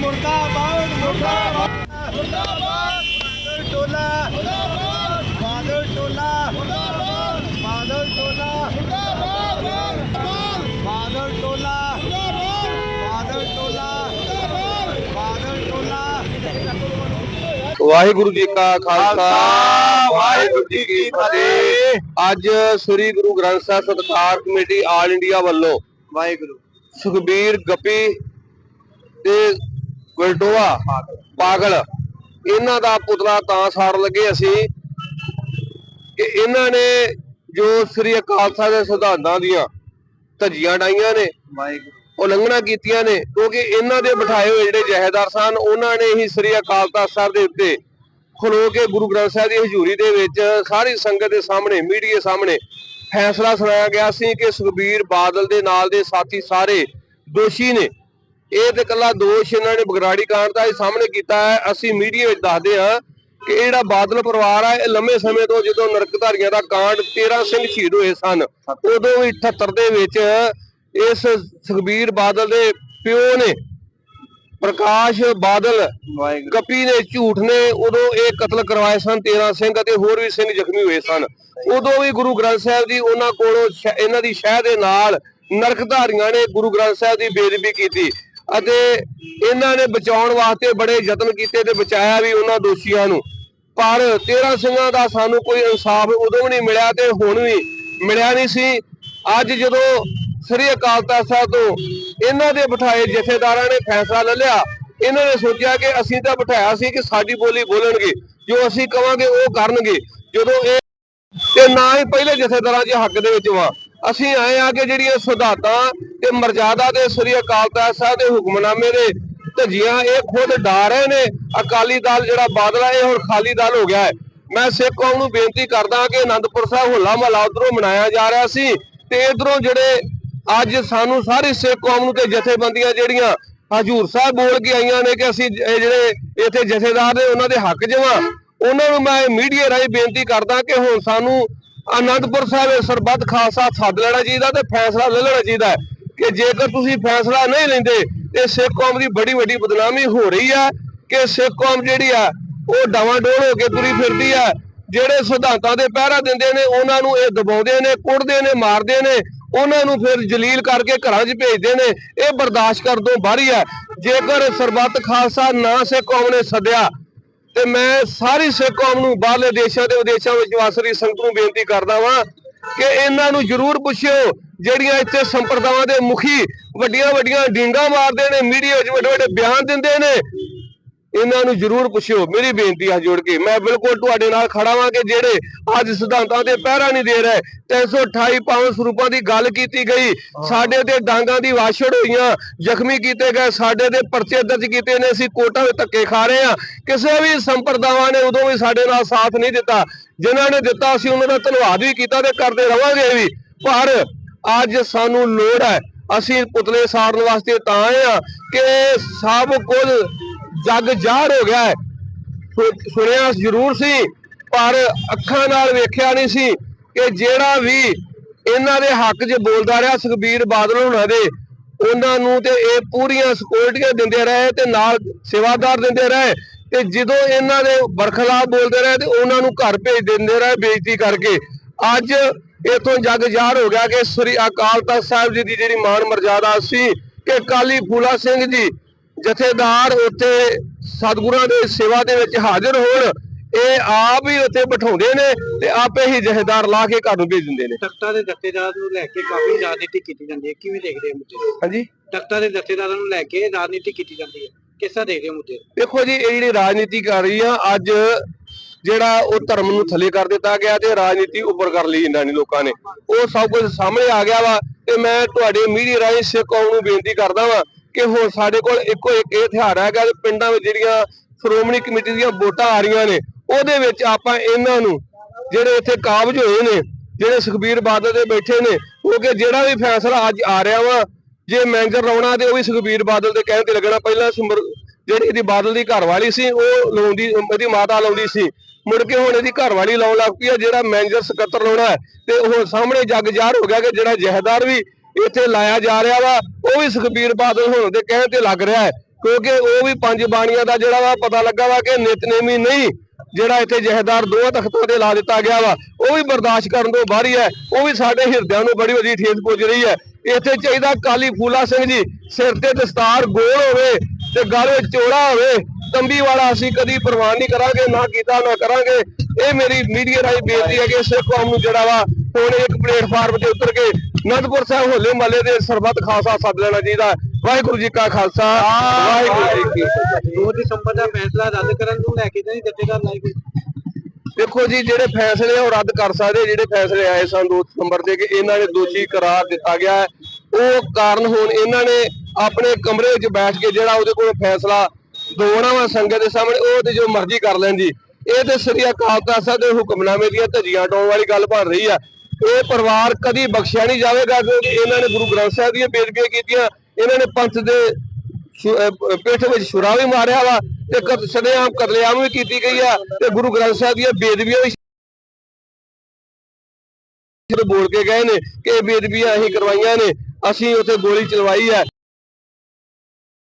मुर्दाबाद टोला जी का खालसा वाहिगुरु जी की ਅੱਜ ਸ੍ਰੀ ਗੁਰੂ ਗ੍ਰੰਥ ਸਾਹਿਬ ਸਤਿਕਾਰ ਕਮੇਟੀ ਆਲ ਇੰਡੀਆ ਵੱਲੋਂ ਵਾਹਿਗੁਰੂ। ਸੁਖਬੀਰ ਗੱਪੀ ਤੇ ਗੁਲਟੋਆ ਪਾਗਲ ਇਹਨਾਂ ਦਾ ਪੁਤਲਾ ਤਾਂ ਸਾੜ ਲੱਗੇ ਅਸੀਂ ਕਿ ਇਹਨਾਂ ਨੇ ਜੋ ਸ੍ਰੀ ਅਕਾਲ ਸਾਹਿਬ ਦੇ ਸਿਧਾਂਤਾਂ ਦੀਆਂ ਧੱਜੀਆਂ ਡਾਈਆਂ ਨੇ ਵਾਹਿਗੁਰੂ। ਉਲੰਘਣਾ ਕੀਤੀਆਂ ਨੇ ਕਿਉਂਕਿ ਇਹਨਾਂ ਦੇ ਬਿਠਾਏ ਹੋਏ ਜਿਹੜੇ ਜਹੇਦਾਰ ਸਨ ਉਹਨਾਂ ਨੇ ਹੀ ਸ੍ਰੀ ਅਕਾਲ ਤਖਤ ਸਾਹਿਬ ਦੇ ਉੱਤੇ ਖਲੋ ਕੇ ਗੁਰੂ ਗ੍ਰੰਥ ਸਾਹਿਬ ਦੀ ਹਜ਼ੂਰੀ ਦੇ ਵਿੱਚ ਸਾਰੀ ਸੰਗਤ ਦੇ ਸਾਹਮਣੇ, ਮੀਡੀਆ ਸਾਹਮਣੇ ਫੈਸਲਾ ਸੁਣਾਇਆ ਗਿਆ ਸੀ ਕਿ ਸੁਖਬੀਰ ਬਾਦਲ ਦੇ ਨਾਲ ਦੇ ਸਾਥੀ ਸਾਰੇ ਦੋਸ਼ੀ ਨੇ। ਇਹ ਤੇ ਕੱਲਾ ਦੋਸ਼ ਇਹਨਾਂ ਨੇ ਬਗਰਾੜੀ ਕਾਂਡ ਦਾ ਇਹ ਸਾਹਮਣੇ ਕੀਤਾ ਹੈ। ਅਸੀਂ ਮੀਡੀਆ ਵਿੱਚ ਦੱਸਦੇ ਹਾਂ ਕਿ ਇਹ ਜਿਹੜਾ ਬਾਦਲ ਪਰਿਵਾਰ ਹੈ ਇਹ ਲੰਮੇ ਸਮੇਂ ਤੋਂ ਜਦੋਂ ਨਰਕਧਾਰੀਆਂ ਦਾ ਕਾਂਡ 13 ਸਿੰਘ ਸ਼ਹੀਦ ਹੋਏ ਸਨ, ਉਦੋਂ ਵੀ 78 ਦੇ ਵਿੱਚ ਇਸ ਸੁਖਬੀਰ ਬਾਦਲ ਦੇ ਪਿਓ ਨੇ ਪ੍ਰਕਾਸ਼ ਬਾਦਲ ਗੱਪੀ ਨੇ ਝੂਠ ਨੇ ਉਦੋਂ ਇਹ ਕਤਲ ਕਰਵਾਏ ਸਨ 13 ਸਿੰਘ ਅਤੇ ਹੋਰ ਵੀ ਸਿੰਘ ਜ਼ਖਮੀ ਹੋਏ ਸਨ। ਉਦੋਂ ਵੀ ਗੁਰੂ ਗ੍ਰੰਥ ਸਾਹਿਬ ਦੀ ਉਹਨਾਂ ਕੋਲੋਂ ਇਹਨਾਂ ਦੀ ਸ਼ਹਿ ਦੇ ਨਾਲ ਨਰਕਧਾਰੀਆਂ ਨੇ ਗੁਰੂ ਗ੍ਰੰਥ ਸਾਹਿਬ ਦੀ ਬੇਦਬੀ ਕੀਤੀ ਅਤੇ ਇਹਨਾਂ ਨੇ ਬਚਾਉਣ ਵਾਸਤੇ ਬੜੇ ਯਤਨ ਕੀਤੇ ਤੇ ਬਚਾਇਆ ਵੀ ਉਹਨਾਂ ਦੋਸ਼ੀਆਂ ਨੂੰ। ਪਰ 13 ਸਿੰਘਾਂ ਦਾ ਸਾਨੂੰ ਕੋਈ ਇਨਸਾਫ ਉਦੋਂ ਵੀ ਨਹੀਂ ਮਿਲਿਆ ਤੇ ਹੁਣ ਵੀ ਮਿਲਿਆ ਨਹੀਂ ਸੀ। ਅੱਜ ਜਦੋਂ ਸ੍ਰੀ ਅਕਾਲ ਤਖਤ ਸਾਹਿਬ ਤੋਂ ਇਹਨਾਂ ਦੇ ਬਿਠਾਏ ਜਥੇਦਾਰਾਂ ਨੇ ਫੈਸਲਾ ਲੈ ਲਿਆ। ਇਹਨਾਂ ਨੇ ਸੋਚਿਆ ਕਿ ਅਸੀਂ ਤਾਂ ਬਿਠਾਇਆ ਸੀ ਕਿ ਸਾਡੀ ਬੋਲੀ ਬੋਲਣਗੇ। ਜੋ ਅਸੀਂ ਕਵਾਂਗੇ ਉਹ ਕਰਨਗੇ। ਜਦੋਂ ਇਹ ਤੇ ਨਾ ਹੀ ਪਹਿਲੇ ਜਥੇਦਾਰਾਂ ਦੇ ਹੱਕ ਦੇ ਵਿੱਚ ਵਾ। ਅਸੀਂ ਆਏ ਆ ਕਿ ਜਿਹੜੀਆਂ ਸੁਧਾਤਾਂ ਤੇ ਮਰਜ਼ਾਦਾ ਦੇ ਸ੍ਰੀ ਅਕਾਲ ਤਖਤ ਸਾਹਿਬ ਦੇ ਹੁਕਮਨਾਮੇ ਦੇ ਧੱਜੀਆਂ ਇਹ ਖੁਦ ਡਾ ਰਹੇ ਨੇ, ਅਕਾਲੀ ਦਲ ਜਿਹੜਾ ਬਾਦਲ ਹੈ ਇਹ ਹੁਣ ਖਾਲੀ ਦਲ ਹੋ ਗਿਆ ਹੈ। ਮੈਂ ਸਿੱਖ ਕੌਮ ਨੂੰ ਬੇਨਤੀ ਕਰਦਾ ਕਿ ਅਨੰਦਪੁਰ ਸਾਹਿਬ ਹੋਲਾ ਮਹੱਲਾ ਉਧਰੋਂ ਮਨਾਇਆ ਜਾ ਰਿਹਾ ਸੀ ਤੇ ਇਧਰੋਂ ਜਿਹੜੇ ਅੱਜ ਸਾਨੂੰ ਸਾਰੀ ਸਿੱਖ ਕੌਮ ਨੂੰ ਤੇ ਜਥੇਬੰਦੀਆਂ ਜਿਹੜੀਆਂ ਹਜੂਰ ਸਾਹਿਬ ਬੋਲ ਕੇ ਆਈਆਂ ਨੇ ਕਿ ਅਸੀਂ ਜਿਹੜੇ ਇੱਥੇ ਜਥੇਦਾਰ ਨੇ, ਉਹਨਾਂ ਦੇ ਹੱਕ ਜਵਾਂ ਉਹਨਾਂ ਨੂੰ ਮੈਂ ਮੀਡੀਆ ਰਾਹੀਂ ਬੇਨਤੀ ਕਰਦਾ ਕਿ ਹੁਣ ਸਾਨੂੰ ਆਨੰਦਪੁਰ ਸਾਹਿਬ ਸਰਬੱਤ ਖਾਲਸਾ ਸੱਦ ਲੈਣਾ ਚਾਹੀਦਾ ਤੇ ਫੈਸਲਾ ਲੈ ਲੈਣਾ ਚਾਹੀਦਾ ਕਿ ਜੇਕਰ ਤੁਸੀਂ ਫੈਸਲਾ ਨਹੀਂ ਲੈਂਦੇ ਤੇ ਸਿੱਖ ਕੌਮ ਦੀ ਬੜੀ ਵੱਡੀ ਬਦਨਾਮੀ ਹੋ ਰਹੀ ਹੈ ਕਿ ਸਿੱਖ ਕੌਮ ਜਿਹੜੀ ਆ, ਉਹ ਡਾਵਾਂਡੋਲ ਹੋ ਕੇ ਤੁਰੀ ਫਿਰਦੀ ਆ। ਜਿਹੜੇ ਸਿਧਾਂਤਾਂ ਦੇ ਪਹਿਰਾ ਦਿੰਦੇ ਨੇ, ਉਹਨਾਂ ਨੂੰ ਇਹ ਦਬਾਉਂਦੇ ਨੇ, ਕੁੱਟਦੇ ਨੇ, ਮਾਰਦੇ ਨੇ। ਉਹਨਾਂ ਨੂੰ ਫਿਰ ਜਲੀਲ ਕਰਕੇ ਘਰਾਂ 'ਚ ਭੇਜਦੇ ਨੇ। ਇਹ ਬਰਦਾਸ਼ਤ ਕਰਨ ਤੋਂ ਬਾਹਰੀ ਹੈ ਜੇਕਰ ਸਰਬੱਤ ਖਾਲਸਾ ਨਾ ਸਿੱਖ ਕੌਮ ਨੇ ਸੱਦਿਆ, ਤੇ ਮੈਂ ਸਾਰੀ ਸਿੱਖ ਕੌਮ ਨੂੰ ਬਾਹਰਲੇ ਦੇਸ਼ਾਂ ਦੇ ਵਿਦੇਸ਼ਾਂ ਵਿੱਚ ਵਸ ਰਹੀ ਸੰਗਤ ਨੂੰ ਬੇਨਤੀ ਕਰਦਾ ਵਾਂ ਕਿ ਇਹਨਾਂ ਨੂੰ ਜ਼ਰੂਰ ਪੁੱਛਿਓ, ਜਿਹੜੀਆਂ ਇੱਥੇ ਸੰਪਰਦਾਵਾਂ ਦੇ ਮੁਖੀ ਵੱਡੀਆਂ ਵੱਡੀਆਂ ਡਿੰਗਾ ਮਾਰਦੇ ਨੇ, ਮੀਡੀਆ ਵਿੱਚ ਵੱਡੇ ਵੱਡੇ ਬਿਆਨ ਦਿੰਦੇ ਨੇ ਇਹਨਾਂ ਨੂੰ ਜ਼ਰੂਰ ਪੁੱਛਿਓ ਮੇਰੀ ਬੇਨਤੀ ਹੈ ਜੋੜ ਕੇ। ਮੈਂ ਬਿਲਕੁਲ ਤੁਹਾਡੇ ਨਾਲ ਖੜਾ ਵਾਂ ਕਿ ਜਿਹੜੇ ਅੱਜ ਸਿਧਾਂਤਾਂ ਤੇ ਪਹਿਰਾ ਨਹੀਂ ਦੇ ਰਹੇ 328 ਪਾਵਨ ਸਰੂਪਾਂ ਦੀ ਗੱਲ ਕੀਤੀ ਗਈ ਸਾਡੇ ਤੇ ਡਾਂਗਾਂ ਦੀ ਵਾਛੜ ਹੋਈਆਂ ਜ਼ਖਮੀ ਕੀਤੇ ਗਏ ਸਾਡੇ ਤੇ ਪਰਚੇ ਦਰਜ ਕੀਤੇ ਨੇ ਅਸੀਂ ਕੋਟਾਂ ਵਿੱਚ ਧੱਕੇ ਖਾ ਰਹੇ ਆ ਕਿਸੇ ਵੀ ਸੰਪਰਦਾਵਾਂ ਨੇ ਉਦੋਂ ਵੀ ਸਾਡੇ ਨਾਲ ਸਾਥ ਨਹੀਂ ਦਿੱਤਾ। ਜਿਨ੍ਹਾਂ ਨੇ ਦਿੱਤਾ ਅਸੀਂ ਉਹਨਾਂ ਦਾ ਧੰਨਵਾਦ ਵੀ ਕੀਤਾ ਤੇ ਕਰਦੇ ਰਵਾਂਗੇ ਵੀ। ਪਰ ਅੱਜ ਸਾਨੂੰ ਲੋੜ ਹੈ ਅਸੀਂ ਪੁਤਲੇ ਸਾੜਨ ਵਾਸਤੇ ਤਾਂ ਆਏ ਆ ਕਿ ਸਭ ਕੁਝ ਜੱਗ ਜ਼ਾਹਰ ਹੋ ਗਿਆ ਹੈ। ਸੁਣਿਆ ਜ਼ਰੂਰ ਸੀ, ਪਰ ਅੱਖਾਂ ਨਾਲ ਵੇਖਿਆ ਨਹੀਂ ਸੀ ਕਿ ਜਿਹੜਾ ਵੀ ਇਹਨਾਂ ਦੇ ਹੱਕ 'ਚ ਬੋਲਦਾ ਰਿਹਾ ਸੁਖਬੀਰ ਬਾਦਲ ਹੋਣਾ ਦੇ, ਉਹਨਾਂ ਨੂੰ ਤੇ ਇਹ ਪੂਰੀਆਂ ਸਿਕਿਉਰਟੀਆਂ ਦਿੰਦੇ ਰਹੇ ਤੇ ਨਾਲ ਸੇਵਾਦਾਰ ਦਿੰਦੇ ਰਹੇ ਤੇ ਜਦੋਂ ਇਹਨਾਂ ਦੇ ਬਰਖਲਾਫ ਬੋਲਦੇ ਰਹੇ ਤੇ ਉਹਨਾਂ ਨੂੰ ਘਰ ਭੇਜ ਦਿੰਦੇ ਰਹੇ ਬੇਇੱਜ਼ਤੀ ਕਰਕੇ। ਅੱਜ ਇਥੋਂ ਜਗ ਜ਼ਾਹਰ ਹੋ ਗਿਆ ਕਿ ਸ੍ਰੀ ਅਕਾਲ ਤਖਤ ਸਾਹਿਬ ਜੀ ਦੀ ਜਿਹੜੀ ਮਾਨ ਮਰਜ਼ਾਦਾ ਸੀ ਕਿ ਕਾਲੀ ਫੂਲਾ ਸਿੰਘ ਜੀ ਜਥੇਦਾਰ ਉੱਥੇ ਸਤਿਗੁਰਾਂ ਦੇ ਸੇਵਾ ਦੇ ਵਿੱਚ ਹਾਜ਼ਰ ਹੋਣ ਇਹ ਆਪ ਹੀ ਉੱਥੇ ਬਿਠਾਉਂਦੇ ਨੇ ਤੇ ਆਪੇ ਹੀ ਜਥੇਦਾਰ ਲਾ ਕੇ ਘਰ ਨੂੰ ਭੇਜ ਦਿੰਦੇ ਨੇ। ਤਖਤਾਂ ਦੇ ਜਥੇਦਾਰ ਨੂੰ ਲੈ ਕੇ ਕਾਫੀ ਰਾਜਨੀਤੀ ਕੀਤੀ ਜਾਂਦੀ ਹੈ। ਕਿਵੇਂ ਦੇਖਦੇ ਹੋ ਮੁੱਦੇ? ਹਾਂਜੀ? ਤਖਤਾਂ ਦੇ ਜਥੇਦਾਰਾਂ ਨੂੰ ਲੈ ਕੇ ਰਾਜਨੀਤੀ ਕੀਤੀ ਜਾਂਦੀ ਹੈ। ਕਿਸ ਦੇਖਦੇ ਹੋ ਮੁੱਦੇ? ਦੇਖੋ ਜੀ ਇਹ ਜਿਹੜੀ ਰਾਜਨੀਤੀ ਕਰ ਰਹੀ ਆ ਅੱਜ ਜਿਹੜਾ ਉਹ ਧਰਮ ਨੂੰ ਥੱਲੇ ਕਰ ਦਿੱਤਾ ਗਿਆ ਤੇ ਰਾਜਨੀਤੀ ਉੱਪਰ ਕਰ ਲਈ ਇਹਨਾਂ ਨੇ ਲੋਕਾਂ ਨੇ। ਉਹ ਸਭ ਕੁਝ ਸਾਹਮਣੇ ਆ ਗਿਆ ਵਾ ਤੇ ਮੈਂ ਤੁਹਾਡੇ ਮੀਡੀਆ ਰਾਹੀਂ ਸਿੱਖ ਕੌਮ ਨੂੰ ਬੇਨਤੀ ਕਰਦਾ ਵਾਂ ਕਿ ਹੁਣ ਸਾਡੇ ਕੋਲ ਇੱਕੋ ਇੱਕ ਇਹ ਹਥਿਆਰ ਹੈਗਾ ਕਿ ਪਿੰਡਾਂ ਵਿੱਚ ਜਿਹੜੀਆਂ ਸ਼੍ਰੋਮਣੀ ਕਮੇਟੀ ਦੀਆਂ ਵੋਟਾਂ ਆ ਰਹੀਆਂ ਨੇ, ਉਹਦੇ ਵਿੱਚ ਆਪਾਂ ਇਹਨਾਂ ਨੂੰ ਜਿਹੜੇ ਇੱਥੇ ਕਾਬਜ ਹੋਏ ਨੇ, ਜਿਹੜੇ ਸੁਖਬੀਰ ਬਾਦਲ ਦੇ ਬੈਠੇ ਨੇ ਕਿਉਂਕਿ ਜਿਹੜਾ ਵੀ ਫੈਸਲਾ ਅੱਜ ਆ ਰਿਹਾ ਵਾ, ਜੇ ਮੈਨੇਜਰ ਲਾਉਣਾ ਤੇ ਉਹ ਵੀ ਸੁਖਬੀਰ ਬਾਦਲ ਦੇ ਕਹਿਣ ਤੇ ਲੱਗਣਾ, ਪਹਿਲਾਂ ਜਿਹੜੀ ਇਹਦੀ ਬਾਦਲ ਦੀ ਘਰਵਾਲੀ ਸੀ, ਉਹ ਲਾਉਂਦੀ ਇਹਦੀ ਮਾਤਾ ਲਾਉਂਦੀ ਸੀ, ਮੁੜ ਕੇ ਹੁਣ ਇਹਦੀ ਘਰਵਾਲੀ ਲਾਉਣ ਲੱਗ ਪਈ ਹੈ ਜਿਹੜਾ ਮੈਨੇਜਰ ਸਕੱਤਰ ਲਾਉਣਾ ਹੈ, ਤੇ ਉਹ ਸਾਹਮਣੇ ਜੱਗ ਜ਼ਾਹਰ ਹੋ ਗਿਆ ਕਿ ਜਿਹੜਾ ਜਹੇਦਾਰ ਵੀ ਇੱਥੇ ਲਾਇਆ ਜਾ ਰਿਹਾ ਵਾ, ਉਹ ਵੀ ਸੁਖਬੀਰ ਬਾਦਲ ਹੋਣ ਦੇ ਕਹਿਣ ਤੇ ਲੱਗ ਰਿਹਾ ਹੈ, ਕਿਉਂਕਿ ਉਹ ਵੀ ਪੰਜ ਬਾਣੀਆਂ ਦਾ ਜਿਹੜਾ ਵਾ ਪਤਾ ਲੱਗਾ ਵਾ ਕਿ ਨਿਤਨੇਮੀ ਨਹੀਂ, ਜਿਹੜਾ ਇੱਥੇ ਜਹੇਦਾਰ ਦੋ ਤਖਤਾਂ ਤੇ ਲਾ ਦਿੱਤਾ ਗਿਆ ਵਾ, ਉਹ ਵੀ ਬਰਦਾਸ਼ਤ ਕਰਨ ਤੋਂ ਬਾਹਰੀ ਹੈ, ਉਹ ਵੀ ਸਾਡੇ ਹਿਰਦਿਆਂ ਨੂੰ ਬੜੀ ਵੱਡੀ ਠੇਸ ਪੁੱਜ ਰਹੀ ਹੈ। ਇੱਥੇ ਚਾਹੀਦਾ ਕਾਲੀ ਫੂਲਾ ਸਿੰਘ ਜੀ, ਸਿਰ ਤੇ ਦਸਤਾਰ ਗੋਲ ਹੋਵੇ ਤੇ ਗਲ ਵਿੱਚ ਚੋੜਾ ਹੋਵੇ, ਤੰਬੀ ਵਾਲਾ ਅਸੀਂ ਕਦੀ ਪ੍ਰਵਾਨ ਨਹੀਂ ਕਰਾਂਗੇ, ਨਾ ਕੀਤਾ, ਨਾ ਕਰਾਂਗੇ। ਇਹ ਮੇਰੀ ਮੀਡੀਆ ਰਾਹੀਂ ਬੇਨਤੀ ਹੈ ਕਿ ਸਿੱਖ ਕੌਮ ਨੂੰ ਜਿਹੜਾ ਵਾ, ਹੁਣ ਇੱਕ ਪਲੇਟਫਾਰਮ ਤੇ ਉਤਰ ਕੇ ਅਨੰਦਪੁਰ ਸਾਹਿਬ ਹੋਲੇ ਮਹੱਲੇ ਦੇ ਸਰਬੱਤ ਖਾਲਸਾ ਸੱਦ ਲੈਣਾ ਚਾਹੀਦਾ। ਵਾਹਿਗੁਰੂ ਜੀ ਕਾ ਖਾਲਸਾ ਵਾਹਿਗੁਰੂ ਜੀ ਕੀ ਫਤਿਹ। 2 ਦਸੰਬਰ ਦਾ ਫੈਸਲਾ ਰੱਦ ਕਰਨ ਨੂੰ ਲੈ ਕੇ ਤਾਂ ਜਥੇਦਾਰ ਲਾਈ ਦੇਖੋ ਜੀ ਜਿਹੜੇ ਫੈਸਲੇ ਉਹ ਰੱਦ ਕਰ ਸਕਦੇ ਜਿਹੜੇ ਫੈਸਲੇ ਆਏ ਸਨ 2 ਸਤੰਬਰ ਦੇ ਕਿ ਇਹਨਾਂ ਨੇ ਦੋਸ਼ੀ ਕਰਾਰ ਦਿੱਤਾ ਗਿਆ ਹੈ। ਉਹ ਕਾਰਨ ਹੁਣ ਇਹਨਾਂ ਨੇ ਆਪਣੇ ਕਮਰੇ ਵਿੱਚ ਬੈਠ ਕੇ ਜਿਹੜਾ ਉਹਦੇ ਕੋਲ ਫੈਸਲਾ ਦਵਾਉਣਾ ਵਾ ਸੰਗਤ ਦੇ ਸਾਹਮਣੇ ਉਹ ਤੇ ਜੋ ਮਰਜ਼ੀ ਕਰ ਲੈਣ ਜੀ। ਇਹ ਤੇ ਸ੍ਰੀ ਅਕਾਲ ਤਖਤ ਸਾਹਿਬ ਦੇ ਹੁਕਮਨਾਮੇ ਦੀਆਂ ਧੱਜੀਆਂ ਡਾਉਣ ਵਾਲੀ ਗੱਲ ਬਣ ਰਹੀ ਆ। ਇਹ ਪਰਿਵਾਰ ਕਦੀ ਬਖਸ਼ਿਆ ਨਹੀਂ ਜਾਵੇਗਾ ਕਿਉਂਕਿ ਇਹਨਾਂ ਨੇ ਗੁਰੂ ਗ੍ਰੰਥ ਸਾਹਿਬ ਦੀਆਂ ਬੇਦਬੀਆਂ ਕੀਤੀਆਂ, ਇਹਨਾਂ ਨੇ ਪੰਥ ਦੇ ਸ਼ੁ- ਪਿੱਠ ਵਿੱਚ ਛੁਰਾ ਵੀ ਮਾਰਿਆ ਵਾ ਤੇ ਕਤ ਸ਼ਰੇਆਮ ਕਤਲੇਆਮ ਵੀ ਕੀਤੀ ਗਈ ਆ ਤੇ ਗੁਰੂ ਗ੍ਰੰਥ ਸਾਹਿਬ ਦੀਆਂ ਬੇਦਬੀਆਂ ਵੀ ਬੋਲ ਕੇ ਗਏ ਨੇ ਕਿ ਇਹ ਬੇਦਬੀਆਂ ਅਸੀਂ ਕਰਵਾਈਆਂ ਨੇ, ਅਸੀਂ ਉੱਥੇ ਗੋਲੀ ਚਲਵਾਈ ਹੈ